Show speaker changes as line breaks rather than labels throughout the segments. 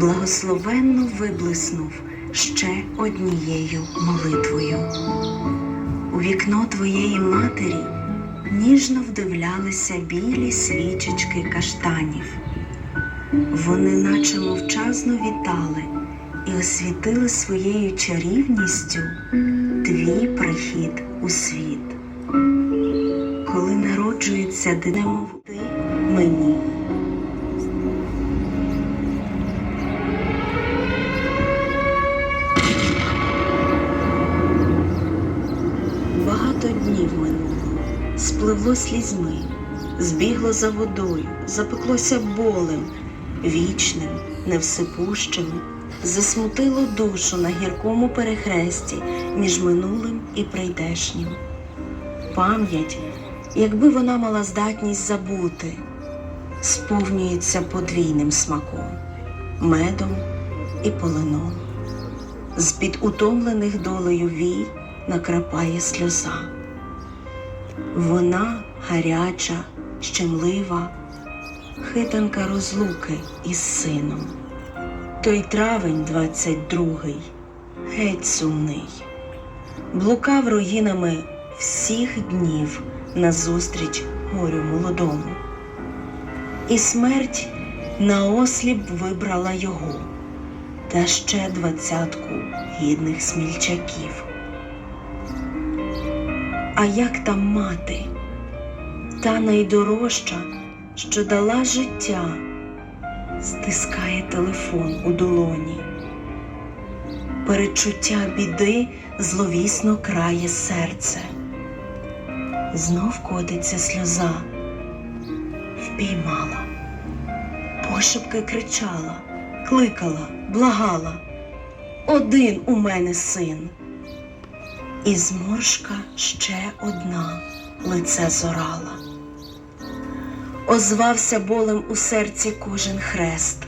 благословенно виблиснув ще однією молитвою. У вікно твоєї матері ніжно вдивлялися білі свічечки каштанів. Вони наче мовчазно вітали і освітили своєю чарівністю твій прихід у світ. Коли народжується дитина, ти мені. Спливло слізьми, збігло за водою, запеклося болем, вічним, невсипущим, засмутило душу на гіркому перехресті між минулим і прийдешнім. Пам'ять, якби вона мала здатність забути, сповнюється подвійним смаком, медом і полином. З-під утомлених долею вій накрапає сльоза. Вона гаряча, щемлива, хитанка розлуки із сином. Той травень двадцять другий, геть сумний, блукав руїнами всіх днів назустріч горю молодому. І смерть наосліп вибрала його та ще двадцятку гідних смільчаків. А як там мати, та найдорожча, що дала життя, стискає телефон у долоні. Перечуття біди зловісно крає серце. Знов котиться сльоза, впіймала, пошепки кричала, кликала, благала. Один у мене син. І зморшка ще одна лице зорала. Озвався болем у серці кожен хрест.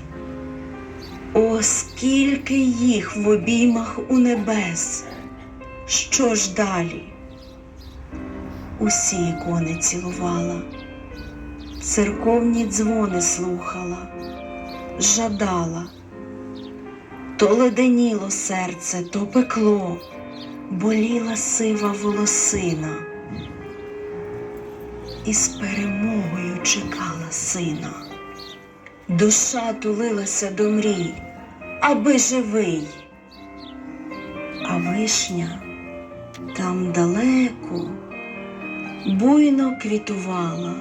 О, скільки їх в обіймах у небес! Що ж далі? Усі ікони цілувала, церковні дзвони слухала, жадала, то леденіло серце, то пекло боліла сива волосина і з перемогою чекала сина. Душа тулилася до мрій, аби живий, а вишня там далеко буйно квітувала,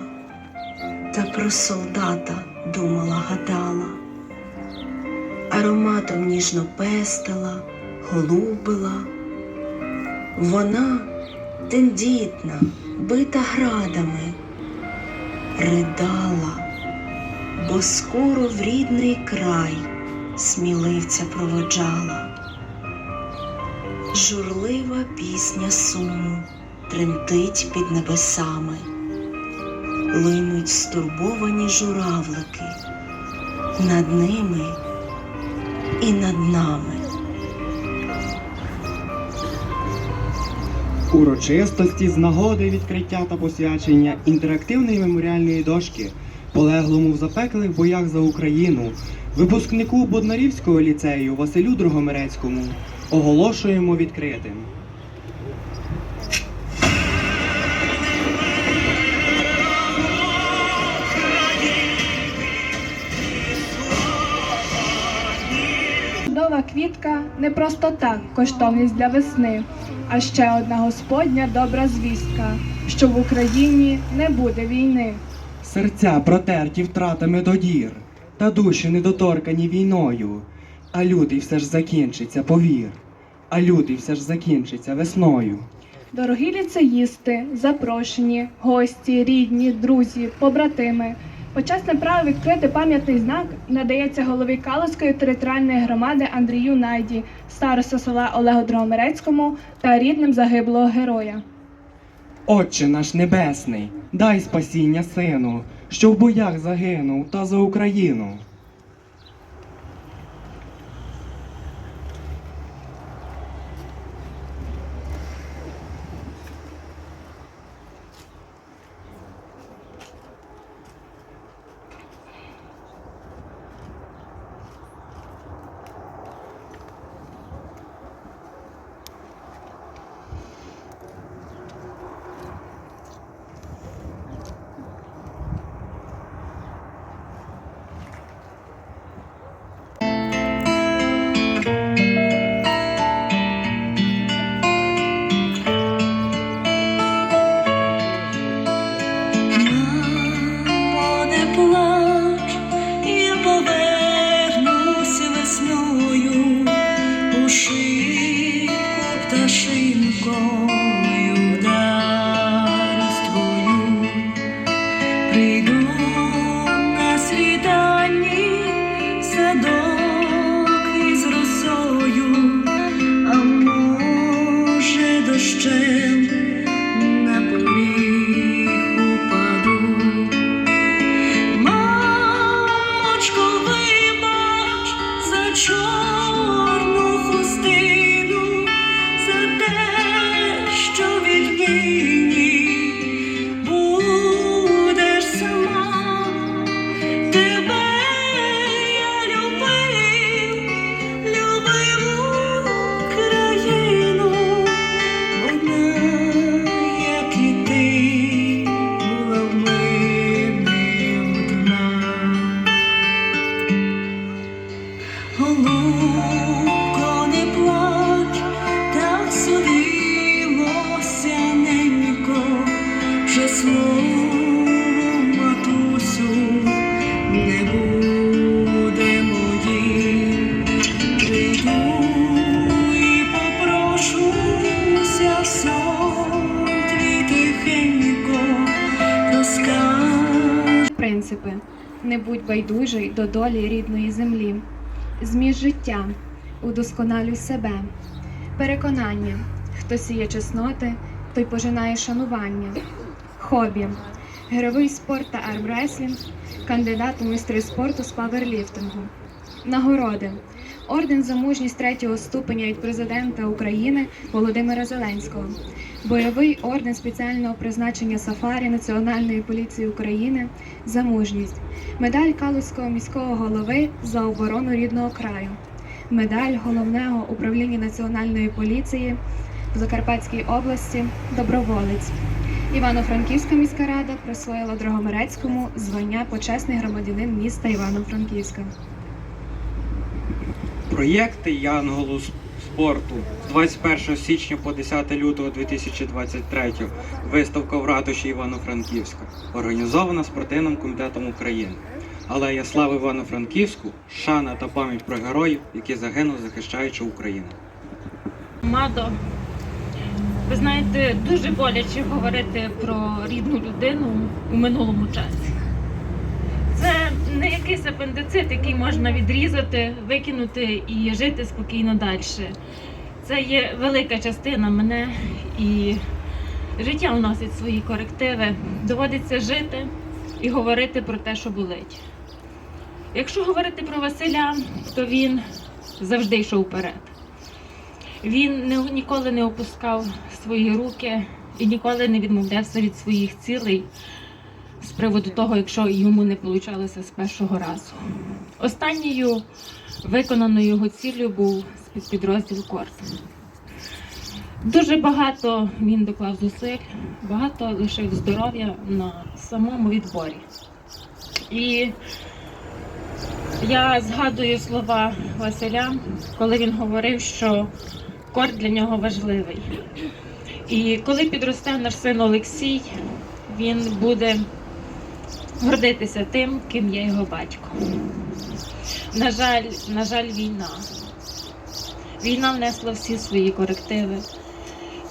та про солдата думала, гадала, ароматом ніжно пестила, голубила. Вона тендітна, бита градами, ридала, бо скоро в рідний край сміливця проводжала. Журлива пісня суму тремтить під небесами, линуть стурбовані журавлики над ними і над нами.
Урочистості з нагоди відкриття та посвячення інтерактивної меморіальної дошки полеглому в запеклих боях за Україну, випускнику Боднарівського ліцею Василю Дрогомерецькому оголошуємо відкритим.
Чудова квітка не просто так коштовність для весни, а ще одна господня добра звістка, що в Україні не буде війни.
Серця протерті втратами додір, та душі недоторкані війною. А лютий все ж закінчиться, повір. А лютий все ж закінчиться весною.
Дорогі ліцеїсти, запрошені, гості, рідні, друзі, побратими. Почесне право відкрити пам'ятний знак надається голові Калузької територіальної громади Андрію Найді, староста села Олегу Дрогомерецькому та рідним загиблого героя.
Отче наш небесний, дай спасіння сину, що в боях загинув та за Україну.
machine. Байдужий до долі рідної землі. Зміж життя, удосконалюй себе. Переконання. Хто сіє чесноти, той пожинає шанування. Хобі. Геровий спорт та армреслінг, кандидат у майстри спорту з паверліфтингу. Нагороди. Орден за мужність третього ступеня від президента України Володимира Зеленського. Бойовий орден спеціального призначення Сафарі Національної поліції України за мужність, медаль Калузького міського голови за оборону рідного краю, медаль головного управління Національної поліції в Закарпатській області Доброволець. Івано-Франківська міська рада присвоїла Дрогомерецькому звання почесний громадянин міста Івано-Франківська.
Проєкти Янголу спорту з 21 січня по 10 лютого 2023 виставка в ратуші Івано-Франківська, організована спортивним комітетом України. Алея слави Івано-Франківську, шана та пам'ять про героїв, які загинули, захищаючи Україну.
Мадо, ви знаєте, дуже боляче говорити про рідну людину у минулому часі. Не якийсь апендицит, який можна відрізати, викинути і жити спокійно далі. Це є велика частина мене і життя вносить свої корективи. Доводиться жити і говорити про те, що болить. Якщо говорити про Василя, то він завжди йшов вперед. Він не, ніколи не опускав свої руки і ніколи не відмовлявся від своїх цілей з приводу того, якщо йому не вийшло з першого разу. Останньою виконаною його ціллю був спецпідрозділ Корт. Дуже багато він доклав зусиль, багато лишив здоров'я на самому відборі. І я згадую слова Василя, коли він говорив, що корт для нього важливий. І коли підросте наш син Олексій, він буде гордитися тим, ким є його батько. На жаль, на жаль, війна. Війна внесла всі свої корективи.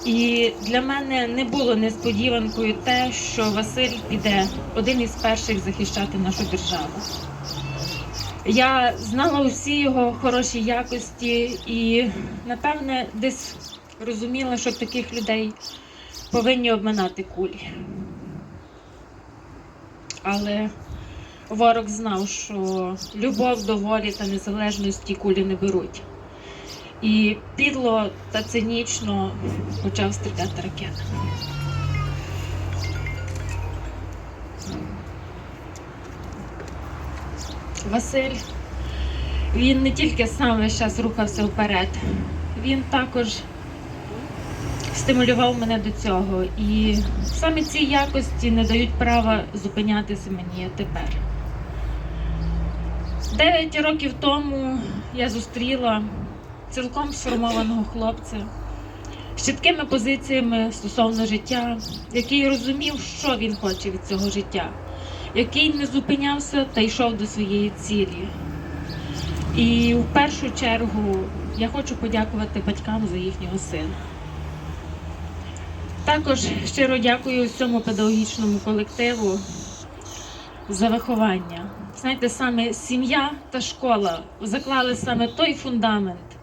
І для мене не було несподіванкою те, що Василь піде один із перших захищати нашу державу. Я знала усі його хороші якості і, напевне, десь розуміла, що таких людей повинні обминати кулі. Але ворог знав, що любов до волі та незалежності кулі не беруть. І підло та цинічно почав стріляти ракетами. Василь, він не тільки сам весь час рухався вперед, він також стимулював мене до цього. І саме ці якості не дають права зупинятися мені тепер. Дев'ять років тому я зустріла цілком сформованого хлопця з чіткими позиціями стосовно життя, який розумів, що він хоче від цього життя, який не зупинявся та йшов до своєї цілі. І в першу чергу я хочу подякувати батькам за їхнього сина. Також щиро дякую всьому педагогічному колективу, за виховання. Знаєте, саме сім'я та школа заклали саме той фундамент,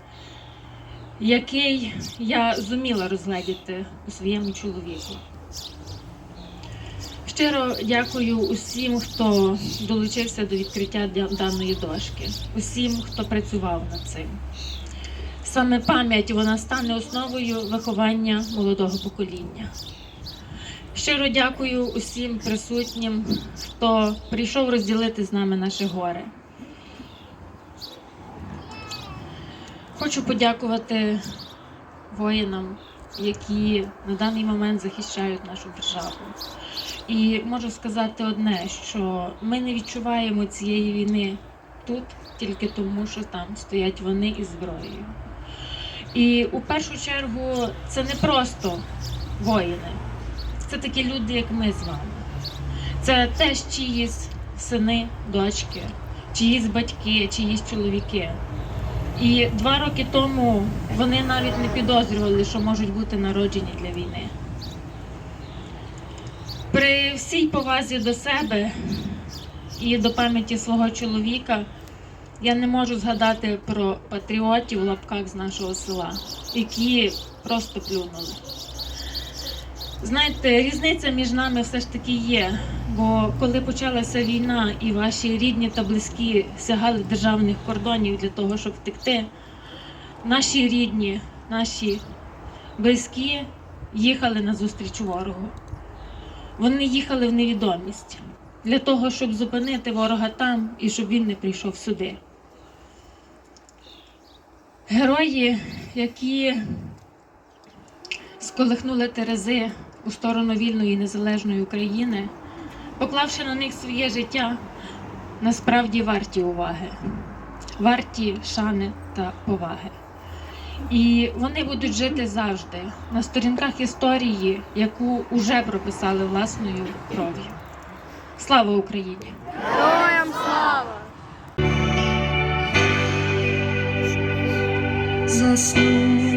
який я зуміла розгледіти у своєму чоловіку. Щиро дякую усім, хто долучився до відкриття даної дошки, усім, хто працював над цим. Саме пам'ять вона стане основою виховання молодого покоління. Щиро дякую усім присутнім, хто прийшов розділити з нами наше горе. Хочу подякувати воїнам, які на даний момент захищають нашу державу. І можу сказати одне, що ми не відчуваємо цієї війни тут тільки тому, що там стоять вони із зброєю. І у першу чергу це не просто воїни, це такі люди, як ми з вами. Це теж чиїсь сини, дочки, чиїсь батьки, чиїсь чоловіки. І два роки тому вони навіть не підозрювали, що можуть бути народжені для війни. При всій повазі до себе і до пам'яті свого чоловіка я не можу згадати про патріотів в лапках з нашого села, які просто плюнули. Знаєте, різниця між нами все ж таки є. Бо коли почалася війна і ваші рідні та близькі сягали державних кордонів для того, щоб втекти, наші рідні, наші близькі їхали на зустріч ворогу. Вони їхали в невідомість для того, щоб зупинити ворога там і щоб він не прийшов сюди. Герої, які сколихнули терези у сторону вільної незалежної України, поклавши на них своє життя, насправді варті уваги, варті шани та поваги. І вони будуть жити завжди на сторінках історії, яку уже прописали власною кров'ю. Слава Україні!
Героям слава! I see.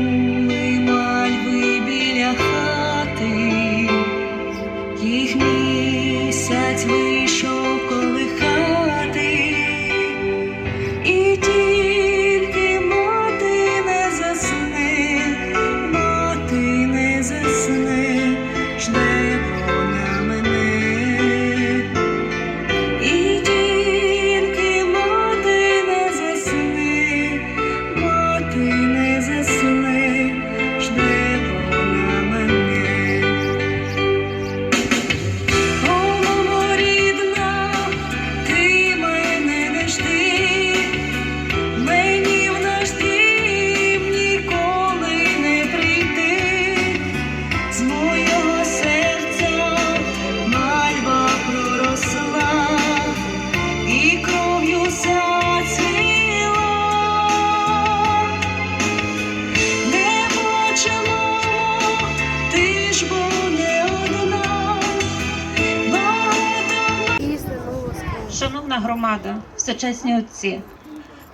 Шановна громада, всечесні отці,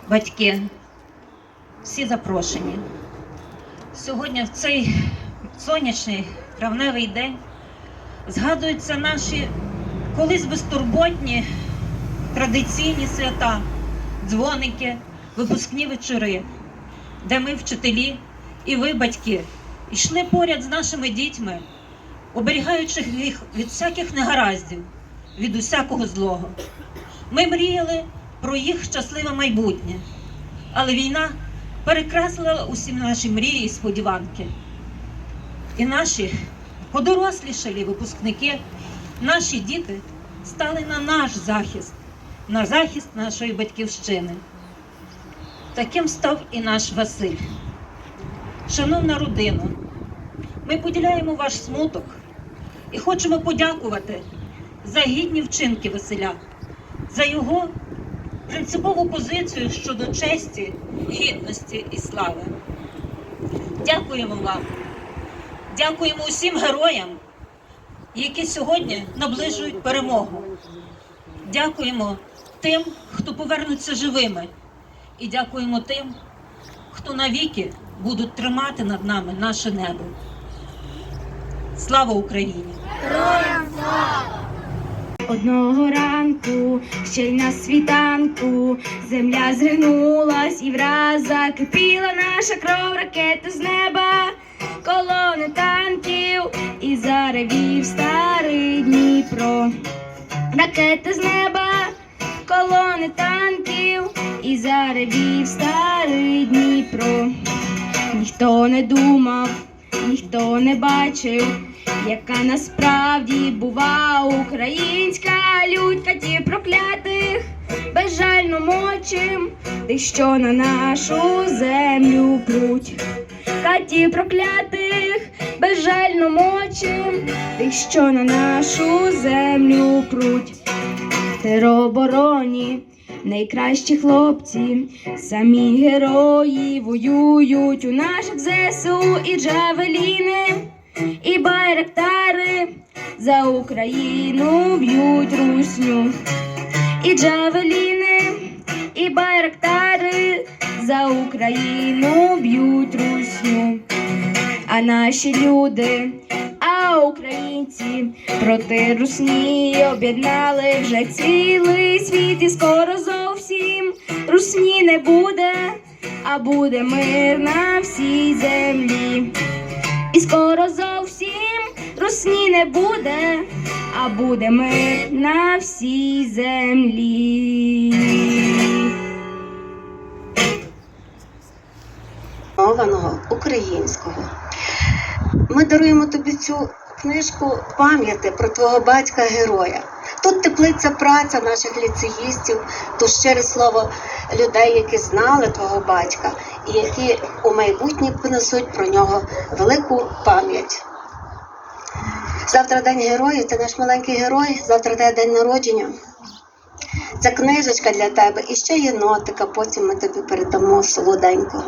батьки, всі запрошені. Сьогодні в цей сонячний травневий день згадуються наші колись безтурботні традиційні свята, дзвоники, випускні вечори, де ми, вчителі і ви, батьки, йшли поряд з нашими дітьми, оберігаючи їх від всяких негараздів, від усякого злого. Ми мріяли про їх щасливе майбутнє, але війна перекреслила усі наші мрії і сподіванки. І наші подорослішалі випускники, наші діти стали на наш захист, на захист нашої батьківщини. Таким став і наш Василь. Шановна родина, ми поділяємо ваш смуток і хочемо подякувати за гідні вчинки Василя за його принципову позицію щодо честі, гідності і слави. Дякуємо вам. Дякуємо усім героям, які сьогодні наближують перемогу. Дякуємо тим, хто повернуться живими, і дякуємо тим, хто навіки будуть тримати над нами наше небо. Слава Україні!
Героям слава!
Одного ранку, ще й на світанку, земля зригнулась і враз закипіла наша кров ракети з неба, колони танків і заревів старий Дніпро. Ракети з неба, колони танків і заревів старий Дніпро. Ніхто не думав, ніхто не бачив, яка насправді бува українська лють катів проклятих, безжально мочим, тих, що на нашу землю пруть. Катів проклятих, безжально мочим, тих, що на нашу землю пруть. Теробороні найкращі хлопці, самі герої воюють у наших ЗСУ і джавеліни, і байрактари за Україну б'ють русню, і джавеліни, і байрактари за Україну б'ють русню. А наші люди, а українці проти русні об'єднали вже цілий світ, і скоро зовсім русні не буде, а буде мир на всій землі. І скоро зовсім русні не буде, а буде мир на всій землі.
мованого українського. Ми даруємо тобі цю книжку пам'яті про твого батька-героя. Тут теплиться праця наших ліцеїстів, тут щире слово людей, які знали твого батька і які у майбутнє понесуть про нього велику пам'ять. Завтра день героїв, ти наш маленький герой, завтра тебе день народження. Це книжечка для тебе і ще є нотика, потім ми тобі передамо солоденького.